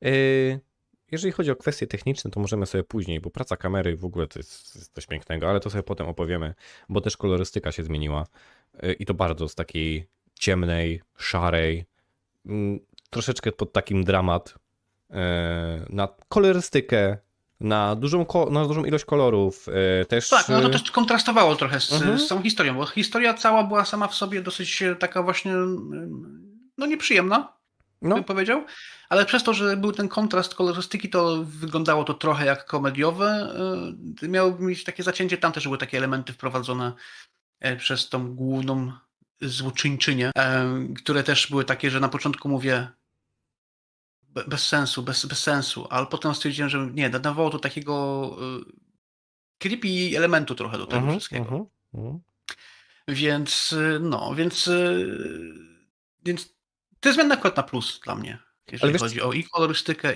Yy, Jeżeli chodzi o kwestie techniczne, to możemy sobie później, bo praca kamery w ogóle to jest, jest coś pięknego, ale to sobie potem opowiemy, bo też kolorystyka się zmieniła Yy, i to bardzo z takiej ciemnej, szarej, mm, troszeczkę pod takim dramat yy, na kolorystykę, na dużą, na dużą ilość kolorów, też... Tak, no to też kontrastowało trochę z, Mhm. z tą historią, bo historia cała była sama w sobie dosyć e, taka właśnie, mm, no nieprzyjemna, no, bym powiedział, ale przez to, że był ten kontrast kolorystyki, to wyglądało to trochę jak komediowe. e, Miało mieć takie zacięcie, tam też były takie elementy wprowadzone e, przez tą główną złoczyńczynię, e, które też były takie, że na początku mówię be- bez sensu, bez, bez sensu, ale potem stwierdziłem, że nie, nadawało to takiego e, creepy elementu trochę do tego mhm, wszystkiego. mhm, mhm. Więc y, no, więc, y, więc to jest akurat na plus dla mnie, jeżeli chodzi o i kolorystykę,